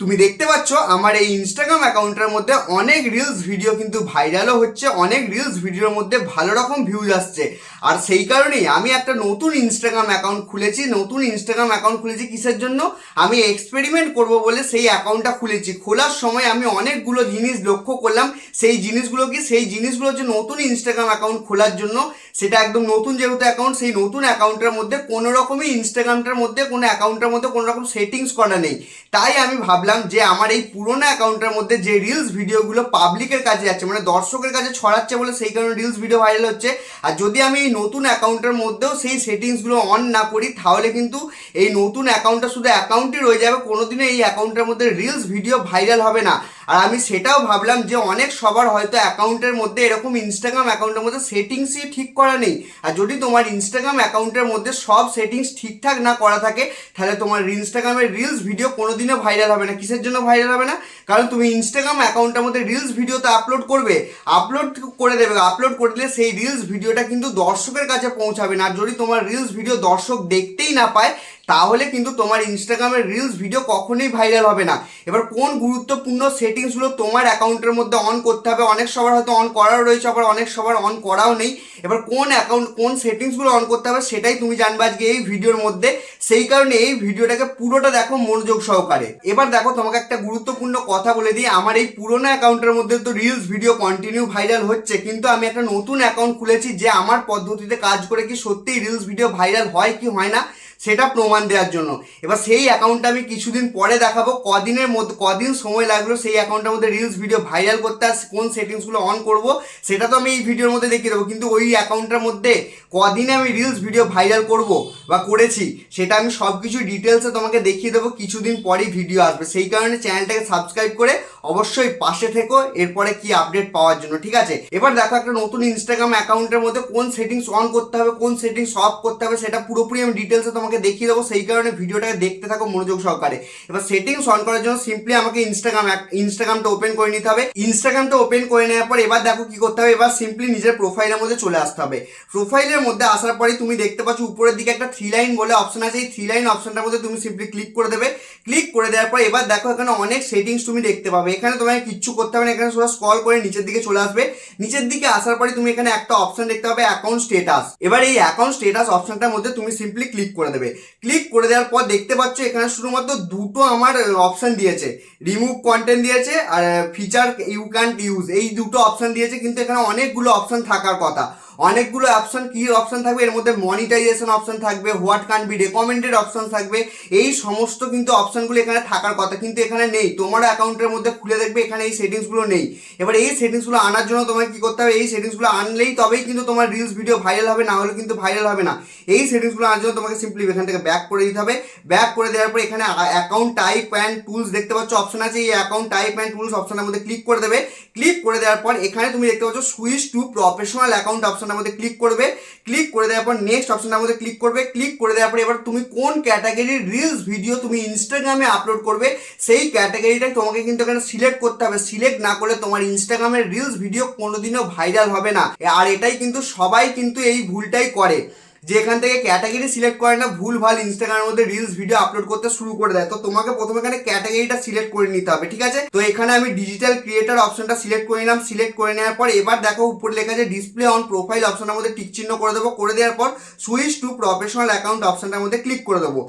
তুমি দেখতে পাচ্ছ আমার এই ইনস্টাগ্রাম অ্যাকাউন্টের মধ্যে অনেক রিলস ভিডিও কিন্তু ভাইরালও হচ্ছে, অনেক রিলস ভিডিওর মধ্যে ভালো রকম ভিউজ আসছে। আর সেই কারণেই আমি একটা নতুন ইনস্টাগ্রাম অ্যাকাউন্ট খুলেছি, নতুন ইনস্টাগ্রাম অ্যাকাউন্ট খুলেছি কিসের জন্য? আমি এক্সপেরিমেন্ট করব বলে সেই অ্যাকাউন্টটা খুলেছি। খোলার সময় আমি অনেকগুলো জিনিস লক্ষ্য করলাম। সেই জিনিসগুলো কি? সেই জিনিসগুলো হচ্ছে নতুন ইনস্টাগ্রাম অ্যাকাউন্ট খোলার জন্য। সেটা একদম নতুন যেহেতু অ্যাকাউন্ট সেই নতুন অ্যাকাউন্টের মধ্যে কোনো রকমই ইনস্টাগ্রামটার মধ্যে, কোনো অ্যাকাউন্টের মধ্যে কোনো রকম সেটিংস করা নেই। তাই আমি ভাবলাম যে আমার এই পুরোনো অ্যাকাউন্টের মধ্যে যে রিলস ভিডিওগুলো পাবলিকের কাছে যাচ্ছে মানে দর্শকের কাছে ছড়াচ্ছে বলে সেই কারণে রিলস ভিডিও ভাইরাল হচ্ছে। আর যদি আমি এই নতুন অ্যাকাউন্টের মধ্যেও সেই সেটিংসগুলো অন না করি, তাহলে কিন্তু এই নতুন অ্যাকাউন্টটা শুধু অ্যাকাউন্টই রয়ে যাবে, কোনোদিনও এই অ্যাকাউন্টের মধ্যে রিলস ভিডিও ভাইরাল হবে না। আর আমি সেটাও ভাবলাম যে অনেক সবার হয়তো অ্যাকাউন্টের মধ্যে এরকম ইনস্টাগ্রাম অ্যাকাউন্টের মধ্যে সেটিংসই ঠিক করা নেই। আর যদি তোমার ইনস্টাগ্রাম অ্যাকাউন্টের মধ্যে সব সেটিংস ঠিকঠাক না করা থাকে, তাহলে তোমার ইনস্টাগ্রামের রিলস ভিডিও কোনোদিনও ভাইরাল হবে না। কিসের জন্য ভাইরাল হবে না? কারণ তুমি ইনস্টাগ্রাম অ্যাকাউন্টের মধ্যে রিলস ভিডিও তো আপলোড করবে। আপলোড করে দেবে। আপলোড করে দিলে সেই রিলস ভিডিওটা কিন্তু দর্শকের কাছে পৌঁছাবে না। আর যদি তোমার রিলস ভিডিও দর্শক দেখতেই না পায় তাহলে কিন্তু তোমার ইনস্টাগ্রামের রিলস ভিডিও কখনোই ভাইরাল হবে না। এবার কোন গুরুত্বপূর্ণ সেটিংসগুলো তোমার অ্যাকাউন্টের মধ্যে অন করতে হবে? অনেক সবার হয়তো অন করাও রয়েছে, আবার অনেক সবার অন করাও নেই। এবার কোন অ্যাকাউন্ট কোন সেটিংসগুলো অন করতে হবে সেটাই তুমি জানবে আজকে এই ভিডিওর মধ্যে। সেই কারণে এই ভিডিওটাকে পুরোটা দেখো মনোযোগ সহকারে। এবার দেখো তোমাকে একটা গুরুত্বপূর্ণ কথা বলে দিই। আমার এই পুরোনো অ্যাকাউন্টের মধ্যে তো রিলস ভিডিও কন্টিনিউ ভাইরাল হচ্ছে। কিন্তু আমি একটা নতুন অ্যাকাউন্ট খুলেছি যে আমার পদ্ধতিতে কাজ করে কি সত্যিই রিলস ভিডিও ভাইরাল হয় কি হয় না? সেটা প্রমাণ দেওয়ার জন্য। এবার সেই অ্যাকাউন্টটা আমি কিছুদিন পরে দেখাবো, কদিনের মধ্যে, কদিন সময় লাগল সেই অ্যাকাউন্টের মধ্যে রিলস ভিডিও ভাইরাল করতে আর কোন সেটিংসগুলো অন করব, সেটা তো আমি এই ভিডিওর মধ্যে দেখিয়ে দেবো। কিন্তু ওই অ্যাকাউন্টের মধ্যে কদিনে আমি রিলস ভিডিও ভাইরাল করব বা করেছি, সেটা আমি সব কিছু ডিটেলসে তোমাকে দেখিয়ে দেবো, কিছুদিন পরেই ভিডিও আসবে। সেই কারণে চ্যানেলটাকে সাবস্ক্রাইব করে অবশ্যই পাশে থেকো, এরপরে কি আপডেট পাওয়ার জন্য, ঠিক আছে? এবার দেখো একটা নতুন ইনস্টাগ্রাম অ্যাকাউন্টের মধ্যে কোন সেটিংস অন করতে হবে, কোন সেটিংস অফ করতে হবে, সেটা পুরোপুরি আমি ডিটেলসে তোমাকে দেখিয়ে দেবো, সেই কারণে ভিডিওটাকে দেখতে থাকো মনোযোগ সহকারে। এবার সেটিংস অন করার জন্য সিম্পলি আমাকে ইনস্টাগ্রাম ইনস্টাগ্রামটা ওপেন করে নিতে হবে। ইনস্টাগ্রামটা ওপেন করে নেওয়ার পর এবার দেখো কি করতে হবে, এবার সিম্পলি নিজের প্রোফাইলের মধ্যে চলে আসতে হবে। প্রোফাইলের মধ্যে আসার পরে তুমি দেখতে পাচ্ছ উপরের দিকে একটা থ্রি লাইন বলে অপশন আছে। এই থ্রি লাইন অপশনটার মধ্যে তুমি সিম্পলি ক্লিক করে দেবে। ক্লিক করে দেওয়ার পর এবার দেখো এখানে অনেক সেটিংস তুমি দেখতে পাবে। এখানে তোমাকে কিচ্ছু করতে হবে না, এখানে সোজা স্ক্রল করে নিচের দিকে চলে আসবে। নিচের দিকে আসার পরে তুমি এখানে একটা অপশন দেখতে পাবে অ্যাকাউন্ট স্টেটাস এবার এই অ্যাকাউন্ট স্টেটাস অপশনটার মধ্যে তুমি সিম্পলি ক্লিক করে দেবে। ক্লিক করে দেওয়ার পর দেখতে পাচ্ছ এখানে শুধুমাত্র দুটো আমার অপশান দিয়েছে। রিমুভ কন্টেন্ট দিয়েছে আর ফিচার ইউ ক্যান্ট ইউজ এই দুটো অপশান দিয়েছে, কিন্তু এখানে অনেকগুলো অপশান থাকার কথা। অনেকগুলো অপশন কি অপশন থাকবে? এর মধ্যে মনিটাইজেশন অপশন থাকবে what can be recommended option থাকবে। এই সমস্ত কিন্তু অপশনগুলো এখানে থাকার কথা, কিন্তু এখানে নেই। তোমার অ্যাকাউন্টের মধ্যে খুলে দেখবে, এখানে এই সেটিংসগুলো নেই। এবার এই সেটিংসগুলো আনার জন্য তোমাকে কি করতে হবে? এই সেটিংসগুলো আনলেই তবেই কিন্তু তোমার রিলস ভিডিও ভাইরাল হবে, না হলে কিন্তু ভাইরাল হবে না। এই সেটিংসগুলো আনার জন্য তোমাকে সিম্পলি এখান থেকে ব্যাক করে দিতে হবে। ব্যাক করে দেওয়ার পর এখানে অ্যাকাউন্ট টাইপ অ্যান্ড টুলস দেখতে পাচ্ছ অপশন আছে। এই অ্যাকাউন্ট টাইপ অ্যান্ড টুলস অপশনের মধ্যে ক্লিক করে দেবে। ক্লিক করে দেওয়ার পর এখানে তুমি দেখতে পাচ্ছ সুইচ টু প্রফেশনাল অ্যাকাউন্ট অপশনের মধ্যে ক্লিক করবে। ক্লিক করে দেওয়ার পর নেক্সট অপশনটার মধ্যে ক্লিক করবে। ক্লিক করে দেওয়ার পর এবার তুমি কোন ক্যাটাগরির রিলস ভিডিও তুমি ইনস্টাগ্রামে আপলোড করবে, সেই ক্যাটাগরিটাই তোমাকে কিন্তু এখানে সিলেক্ট করতে হবে। সিলেক্ট না করলে তোমার ইনস্টাগ্রামের রিলস ভিডিও কোনোদিনও ভাইরাল হবে না। আর এটাই কিন্তু সবাই কিন্তু এই ভুলটাই করে। যে এখান থেকে ক্যাটাগরি সিলেক্ট করে না, ভুল, ভালো ইনস্টাগ্রামের মধ্যে রিলস ভিডিও আপলোড করতে শুরু করে দেয়। তো তোমাকে প্রথমে এখানে ক্যাটাগরিটা সিলেক্ট করে নিতে হবে, ঠিক আছে? তো এখানে আমি ডিজিটাল ক্রিয়েটার অপশনটা সিলেক্ট করে নিলাম। সিলেক্ট করে নেওয়ার পর এবার দেখো উপরে লেখা আছে ডিসপ্লে অন প্রোফাইল অপশনের মধ্যে টিক চিহ্ন করে দেবো। করে দেওয়ার পর সুইচ টু প্রফেশনাল অ্যাকাউন্ট অপশনটার মধ্যে ক্লিক করে দেবো।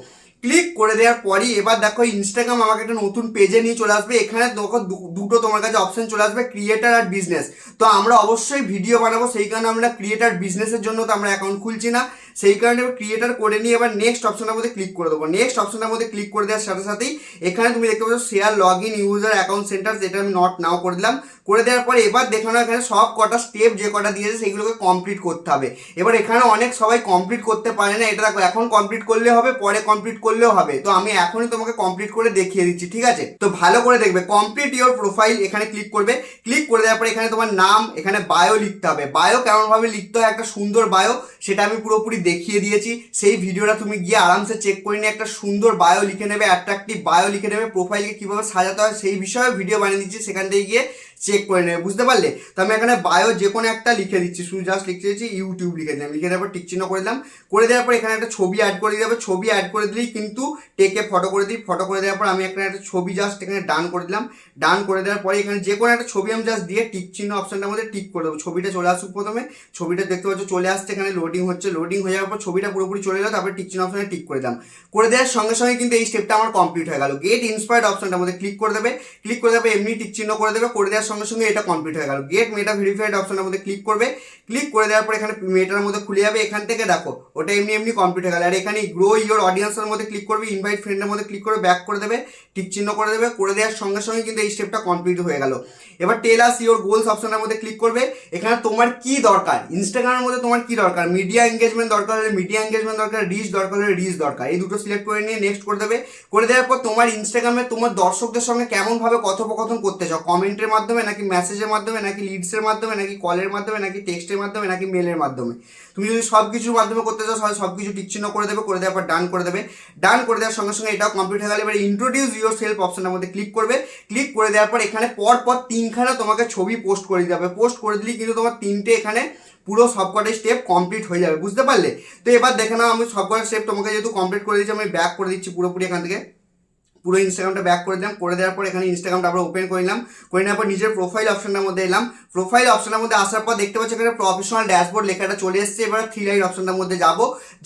ক্লিক করে দেওয়ার পরই এবার দেখো ইনস্টাগ্রাম আমাকে একটা নতুন পেজে নিয়ে চলে আসবে। এখানে দেখো দুটো তোমার কাছে অপশন চলে আসবে ক্রিয়েটার আর বিজনেস তো আমরা অবশ্যই ভিডিও বানাবো সেই কারণে আমরা ক্রিয়েটার বিজনেসের জন্য তো আমরা অ্যাকাউন্ট খুলছি না। সেই কারণে ক্রিয়েটার করে নিয়ে এবার নেক্সট অপশনের মধ্যে ক্লিক করে দেবো। নেক্সট অপশনের মধ্যে ক্লিক করে দেওয়ার সাথে সাথেই এখানে তুমি দেখতে পাচ্ছ share log in user account center যেটা আমি নট নাও করে দিলাম। করে দেওয়ার পরে এবার দেখানো এখানে সব কটা স্টেপ যে কটা দিয়েছে সেগুলোকে কমপ্লিট করতে হবে। এবার এখানে অনেক সবাই কমপ্লিট করতে পারে না। এটা দেখো, এখন কমপ্লিট করলে হবে, পরে কমপ্লিট করলেও হবে। তো আমি এখনই তোমাকে কমপ্লিট করে দেখিয়ে দিচ্ছি, ঠিক আছে? তো ভালো করে দেখবে কমপ্লিট ইওর প্রোফাইল এখানে ক্লিক করবে। ক্লিক করে দেওয়ার পরে এখানে তোমার নাম, এখানে বায়ো লিখতে হবে। বায়ো কেমনভাবে লিখতে হয়, একটা সুন্দর বায়ো সেটা আমি পুরোপুরি দেখিয়ে দিয়েছি, সেই ভিডিওটা তুমি গিয়ে আরামসে চেক করে নিয়ে একটা সুন্দর বায়ো লিখে নেবে অ্যাট্রাক্টিভ বায়ো লিখে নেবে প্রোফাইলকে কীভাবে সাজাতে হয় সেই বিষয়েও ভিডিও বানিয়ে দিচ্ছি, সেখান থেকে গিয়ে চেক করে নেবে, বুঝতে পারলে? তো আমি এখানে বায়ো যে কোনো একটা লিখে দিচ্ছি, শুধু জাস্ট লিখে দিচ্ছি ইউটিউব লিখে দিলাম। লিখে দেওয়ার পর টিক চিহ্ন করে দিলাম। করে দেওয়ার পর এখানে একটা ছবি অ্যাড করে হবে ছবি অ্যাড করে দিলেই কিন্তু টেকে ফটো করে দিই। ফটো করে দেওয়ার পর আমি এখানে একটা ছবি জাস্ট এখানে ডান করে দিলাম। ডান করে দেওয়ার পরে এখানে যে কোনো একটা ছবি আমি জাস্ট দিয়ে টিক চিহ্ন অপশনটার মধ্যে টিক করে দেবো। ছবিটা চলে আসুক প্রথমে। ছবিটা দেখতে পাচ্ছ চলে আসছে এখানে লোডিং হচ্ছে। লোডিং হয়ে যাওয়ার পর ছবিটা পুরোপুরি চলে গেল তারপরে টিক চিহ্ন অপশনে টিক করে দিলাম। করে দেওয়ার সঙ্গে সঙ্গে কিন্তু এই স্টেপটা আমার কমপ্লিট হয়ে গেল। গেট ইন্সপায়ার্ড অপশনটার মধ্যে ক্লিক করে দেবে। ক্লিক করে দেবে এমনি টিক চিহ্ন করে দেবে। করে দেওয়ার সঙ্গে সঙ্গে এটা কমপ্লিট হয়ে গেল। গেট মেটা ভেরিফাইড অপশনের মধ্যে ক্লিক করবে। ক্লিক করে দেওয়ার পর এখানে মেটার মধ্যে খুলে যাবে। এখান থেকে দেখো, ওটা এমনি এমনি কমপ্লিট হয়ে গেল। আর এখানে গ্রো ইওর অডিয়েন্সের মধ্যে ক্লিক করবে ইনভাইট ফ্রেন্ডের মধ্যে ক্লিক করে ব্যাক করে দেবে, টিক চিহ্ন করে দেবে। করে দেওয়ার সঙ্গে সঙ্গে কিন্তু এই স্টেপটা কমপ্লিট হয়ে গেল। এবার টেলাস ইয়োর গোলস অপশনের মধ্যে ক্লিক করবে। এখানে তোমার কি দরকার? ইনস্টাগ্রামের মধ্যে তোমার কি দরকার? মিডিয়া এঙ্গেজমেন্ট দরকার হলে মিডিয়া এঙ্গেজমেন্ট দরকার রিচ দরকার হলে রিচ দরকার। এই দুটো সিলেক্ট করে নিয়ে নেক্সট করে দেবে। করে দেওয়ার পর তোমার ইনস্টাগ্রামে তোমার দর্শকদের সঙ্গে কেমনভাবে কথোপকথন করতে চাও? কমেন্টের মাধ্যমে নাকি মেসেজের মাধ্যমে, নাকি লিডসের মাধ্যমে, নাকি কলের মাধ্যমে, নাকি টেক্সটের মাধ্যমে, নাকি মেলের মাধ্যমে? তুমি যদি সব কিছুর মাধ্যমে করতে চাও সব কিছু টিকচিহ্ন করে দেবে, করে দেওয়ার পর ডান করে দেবে। ডান করে দেওয়ার সঙ্গে সঙ্গে এটাও কমপ্লিট হয়ে গেলে। এবার ইন্ট্রোডিউস ইউর সেলফ অপশনের মধ্যে ক্লিক করবে। ক্লিক করে দেওয়ার পর এখানে পর পর তিনখানা তোমাকে ছবি পোস্ট করে দিতে হবে। পোস্ট করে দিলেই কিন্তু তোমার তিনটে এখানে পুরো সবকটাই স্টেপ কমপ্লিট হয়ে যাবে। বুঝতে পারলে? তো এবার দেখে নাও, আমি সবকটা স্টেপ তোমাকে যেহেতু কমপ্লিট করে দিচ্ছি আমি ব্যাক করে দিচ্ছি পুরোপুরি এখান থেকে। পুরো ইনস্টাগ্রামটা ব্যাক করে দিলাম, করে দেওয়ার পর এখানে ইনস্টাগ্রামটা আবার ওপেন করে নিলাম। করে নেওয়ার পর নিজের প্রোফাইল অপশনটার মধ্যে এলাম। প্রোফাইল অপশনের মধ্যে আসার পর দেখতে পাচ্ছি এখানে প্রফেশনাল ড্যাশবোর্ড লেখাটা চলে এসেছে। এবার থ্রি লাইন অপশনটার মধ্যে যাব।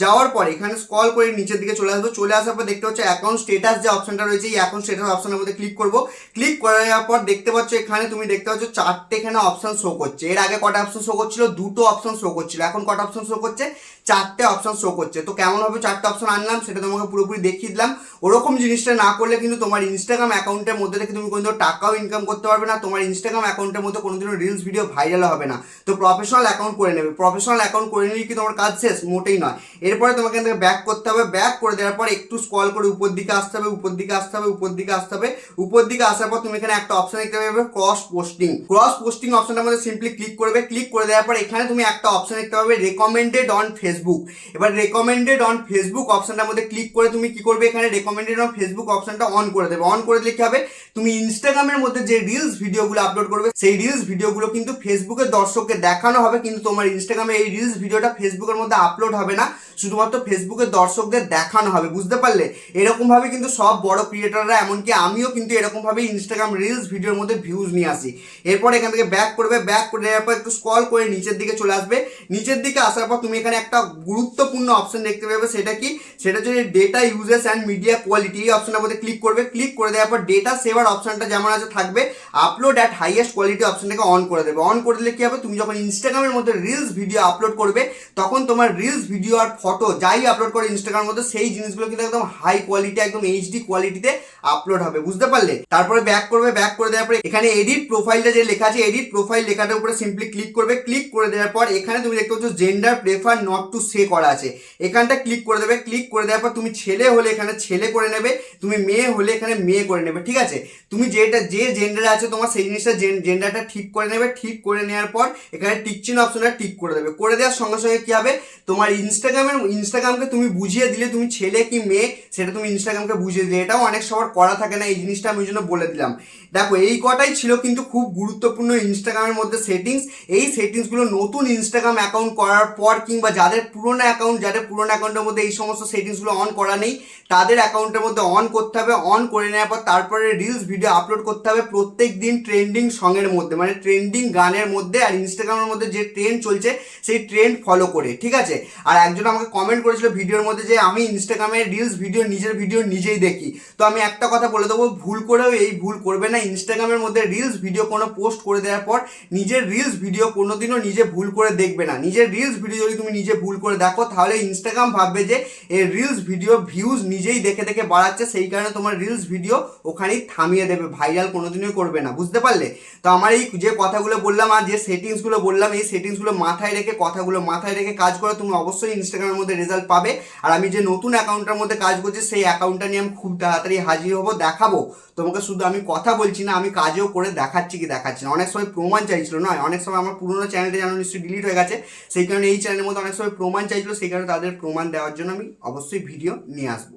যাওয়ার পর এখানে স্কল করে নিচের দিকে চলে আসব। চলে আসার পর দেখতে পাচ্ছি অ্যাকাউন্ট স্টেটাস যে অপশনটা রয়েছে, এই অ্যাকাউন্ট স্টেটাস অপশনের মধ্যে ক্লিক করব। ক্লিক করে দেওয়ার পর দেখতে পাচ্ছ এখানে তুমি দেখতে পাচ্ছ চারটে এখানে অপশন শো করছে। এর আগে কটা অপশন শো করছিল? দুটো অপশন শো করছিল। এখন কটা অপশন শো করছে? চারটে অপশন শো করছে। তো কেমন হবে চারটে অপশন আনলাম, সেটা তোমাকে পুরোপুরি দেখিয়ে দিলাম। ওরকম জিনিসটা না করলে কিন্তু তোমার ইনস্টাগ্রাম অ্যাকাউন্টের মধ্যে থেকে তুমি কোনো টাকাও ইনকাম করতে পারবে না, তোমার ইনস্টাগ্রাম অ্যাকাউন্টের মধ্যে কোনোদিনও রিলস ভিডিও ভাইরাল হবে না। তো প্রফেশনাল অ্যাকাউন্ট করে নেবে। প্রফেশনাল অ্যাকাউন্ট করে নিলে কি তোমার কাজ শেষ? মোটেই নয়। এরপরে তোমাকে এখান ব্যাক করতে হবে। ব্যাক করে দেওয়ার পর একটু স্কল করে উপর দিকে আসতে হবে, উপর দিকে আসতে হবে, উপর দিকে আসতে হবে। উপর দিকে আসার পর তুমি এখানে একটা অপশন দেখতে পাবে ক্রস পোস্টিং ক্রস পোস্টিং অপশনটার মধ্যে সিম্পলি ক্লিক করবে। ক্লিক করে দেওয়ার পর এখানে তুমি একটা অপশন দেখতে পাবে রেকমেন্ডেড অন ফেসবুক এবার রেকমেন্ডেড অন ফেসবুক অপশনটার মধ্যে ক্লিক করে তুমি কি করবে এখানে? রেকমেন্ডেড অন ফেসবুক অপশনটা অন করে দেবে। অন করে দিলে কি হবে? তুমি ইনস্টাগ্রামের মধ্যে যে রিলস ভিডিওগুলো আপলোড করবে, সেই রিলস ভিডিওগুলো কিন্তু ফেসবুকের দর্শককে দেখানো হবে, কিন্তু তোমার ইনস্টাগ্রামে এই রিলস ভিডিওটা ফেসবুকের মধ্যে আপলোড হবে না। শুধুমাত্র ফেসবুকের দর্শকদের দেখানো হবে, বুঝতে পারলে? এরকমভাবে কিন্তু সব বড় ক্রিয়েটাররা এমনকি আমিও কিন্তু এরকম ভাবে ইনস্টাগ্রাম রিলস ভিডিওর মধ্যে ভিউজ নিয়ে আসি। এরপর এখান থেকে ব্যাক করবে ব্যাক করে দেওয়ার পর একটু স্কল করে নিচের দিকে চলে আসবে। নিচের দিকে আসার পর তুমি এখানে একটা গুরুত্বপূর্ণ অপশন দেখতে পাবে, সেটা কি? সেটা হচ্ছে data uses and media quality এই অপশনের মধ্যে ক্লিক করবে। ক্লিক করে দেওয়ার পর ডেটা সেভার অপশনটা যেমন আছে থাকবে আপলোড অ্যাট হাইয়েস্ট কোয়ালিটি অপশনটাকে অন করে দেবে। অন করে দিলে কি হবে? তুমি যখন ইনস্টাগ্রামের মধ্যে রিলস ভিডিও আপলোড করবে, তখন তোমার রিলস ভিডিও আর ফটো যাই আপলোড করে ইনস্টাগ্রামের মধ্যে, সেই জিনিসগুলো কিন্তু একদম হাই কোয়ালিটি একদম এইচডি কোয়ালিটিতে আপলোড হবে। বুঝতে পারলে? তারপরে ব্যাক করবে ব্যাক করে দেওয়ার পরে এখানে এডিট প্রোফাইলটা যে লেখা আছে এডিট প্রোফাইল লেখাটার উপরে সিম্পলি ক্লিক করবে। ক্লিক করে দেওয়ার পর এখানে তুমি দেখতে পাচ্ছ জেন্ডার প্রেফার নট সে করা আছে। এখানটা ক্লিক করে দেবে ক্লিক করে দেওয়ার পর তুমি ছেলে হলে এখানে ছেলে করে নেবে, তুমি মেয়ে হলে এখানে মেয়ে করে নেবে, ঠিক আছে? তুমি যেটা, যে জেন্ডার আছে তোমার সেই জিনিসটা জেন্ডারটা ঠিক করে নেবে, ঠিক করে নেওয়ার পর এখানে টিকচিন অপশনটা টিক করে দেবে। করে দেওয়ার সঙ্গে সঙ্গে কী হবে? তোমার ইনস্টাগ্রামের ইনস্টাগ্রামকে তুমি বুঝিয়ে দিলে তুমি ছেলে কি মেয়ে, সেটা তুমি ইনস্টাগ্রামকে বুঝিয়ে দিলে। এটাও অনেক সবার করা থাকে না, এই জিনিসটা আমি জন্য বলে দিলাম। দেখো, এই কটাই ছিল কিন্তু খুব গুরুত্বপূর্ণ ইনস্টাগ্রামের মধ্যে সেটিংস এই সেটিংসগুলো নতুন ইনস্টাগ্রাম অ্যাকাউন্ট করার পর কিংবা যাদের পুরোনো অ্যাকাউন্ট যাদের পুরোনো অ্যাকাউন্টের মধ্যে এই সমস্ত সেটিংসগুলো অন করা নেই, তাদের অ্যাকাউন্টের মধ্যে অন করতে হবে অন করে নেওয়ার পর তারপরে রিলস ভিডিও আপলোড করতে হবে প্রত্যেক দিন ট্রেন্ডিং সঙের মধ্যে মানে ট্রেন্ডিং গানের মধ্যে আর ইনস্টাগ্রামের মধ্যে যে ট্রেন্ড চলছে, সেই ট্রেন্ড ফলো করে, ঠিক আছে? আর একজন আমাকে কমেন্ট করেছিল ভিডিওর মধ্যে যে, আমি ইনস্টাগ্রামে রিলস ভিডিও নিজের ভিডিও নিজেই দেখি। তো আমি একটা কথা বলে দেবো, ভুল করেও এই ভুল করবে না। ইনস্টাগ্রামের মধ্যে রিলস ভিডিও কোনো পোস্ট করে দেওয়ার পর, নিজের রিলস ভিডিও কোনোদিনও নিজে ভুল করে দেখবে না। নিজের রিলস ভিডিও যদি তুমি নিজে ভুল করে দেখো, তাহলে ইনস্টাগ্রাম ভাববে যে এই রিলস ভিডিও ভিউজ নিজেই দেখে দেখে বাড়াচ্ছে, সেই কারণে তোমার রিলস ভিডিও ওখানেই থামিয়ে দেবে ভাইরাল কোনোদিনই করবে না, বুঝতে পারলে? তো আমার এই যে কথাগুলো বললাম আর যে সেটিংসগুলো বললাম, এই সেটিংসগুলো মাথায় রেখে, কথাগুলো মাথায় রেখে কাজ করো, তুমি অবশ্যই ইনস্টাগ্রামের মধ্যে রেজাল্ট পাবে। আর আমি যে নতুন অ্যাকাউন্টের মধ্যে কাজ করছি, সেই অ্যাকাউন্টটা নিয়ে আমি খুব তাড়াতাড়ি হাজির হব, দেখাবো। তোমাকে শুধু আমি কথা বলছি না, আমি কাজেও করে দেখাচ্ছি কি দেখাচ্ছি না। অনেক সময় প্রমাণ চাইছিল, নয়? অনেক সময় আমার পুরোনো চ্যানেলটা যেন নিশ্চয়ই ডিলিট হয়ে গেছে, সেই কারণে এই চ্যানেলের মধ্যে অনেক সময় প্রমাণ চাইছিল সেখানে তাদের প্রমাণ দেওয়ার জন্য আমি অবশ্যই ভিডিও নিয়ে আসব।